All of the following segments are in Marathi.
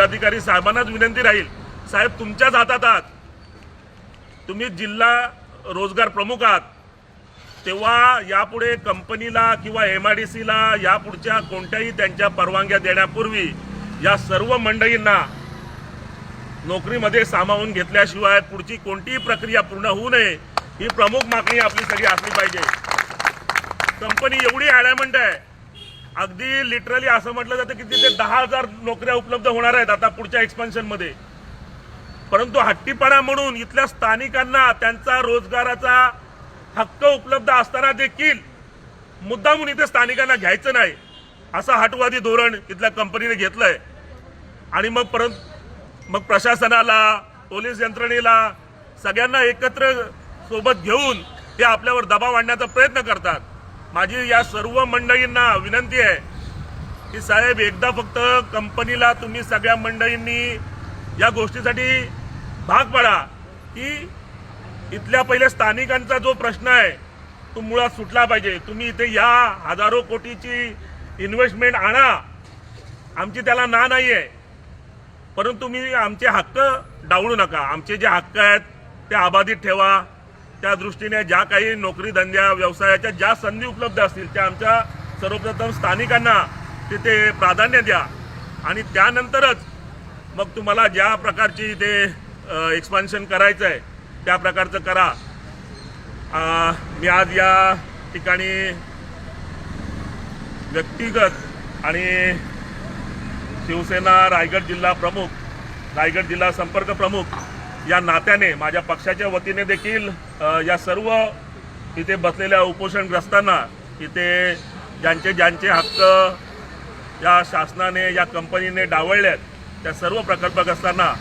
जिल्हाधिकारी साहेबांनाच विनंती राहील. साहेब तुमच्याच हातात आहात. तुम्ही जिल्हा रोजगार प्रमुख आहात. तेव्हा यापुढे कंपनीला किंवा एम आय डी सीला यापुढच्या कोणत्याही त्यांच्या परवानग्या देण्यापूर्वी या सर्व मंडळींना नोकरीमध्ये सामावून घेतल्याशिवाय पुढची कोणतीही प्रक्रिया पूर्ण होऊ नये ही प्रमुख मागणी आपली सगळी असली पाहिजे. कंपनी एवढी अडायमंट आहे. अगदी लिटरली असं म्हटलं जातं की तिथे दहा हजार नोकऱ्या उपलब्ध होणार आहेत आता पुढच्या एक्सपान्शनमध्ये परंतु हट्टीपणा म्हणून इथल्या स्थानिकांना त्यांचा रोजगाराचा हक्क उपलब्ध असताना देखील मुद्दामून इथे स्थानिकांना घ्यायचं नाही असं हटवादी धोरण इथल्या कंपनीने घेतलंय. आणि मग परत मग प्रशासनाला पोलीस यंत्रणेला सगळ्यांना एकत्र सोबत घेऊन ते आपल्यावर दबाव आणण्याचा प्रयत्न करतात. माझी या सर्व मंडळींना विनंती आहे की साहेब एकदा फक्त कंपनीला तुम्ही सगळ्या मंडळींनी या गोष्टीसाठी भाग पडा की इथल्या पहिले स्थानिकांचा जो प्रश्न आहे तो मुळात सुटला पाहिजे. तुम्ही इथे या हजारो कोटीची इन्व्हेस्टमेंट आणा. आमची त्याला ना नाही आहे परंतु तुम्ही आमचे हक्क डावळू नका. आमचे जे हक्क आहेत ते अबाधित ठेवा. त्या दृष्टीने ज्या काही नोकरी धंद्या व्यवसायाच्या ज्या संधी उपलब्ध असतील त्या आमच्या सर्वप्रथम स्थानिकांना तिथे प्राधान्य द्या. आणि त्यानंतरच मग तुम्हाला ज्या प्रकारची इथे एक्सपान्शन करायचं आहे त्या प्रकारचं करा. मी आज या ठिकाणी व्यक्तिगत आणि शिवसेना रायगड जिल्हा प्रमुख रायगड जिल्हा संपर्क प्रमुख या नात्याने माझ्या पक्षाच्या वतीने देखील या सर्व इथे बसलेल्या उपोषणग्रस्तांना इथे ज्यांचे ज्यांचे हक्क या शासनाने या कंपनीने डावळले आहेत त्या सर्व प्रकल्पग्रस्तांना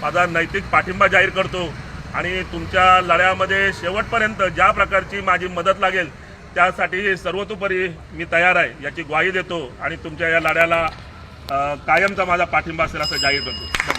माझा नैतिक पाठिंबा जाहीर करतो. आणि तुमच्या लढ्यामध्ये शेवटपर्यंत ज्या प्रकारची माझी मदत लागेल त्यासाठी सर्वतोपरी मी तयार आहे याची ग्वाही देतो. आणि तुमच्या या लढ्याला कायमचा माझा पाठिंबा असेल असं जाहीर करतो.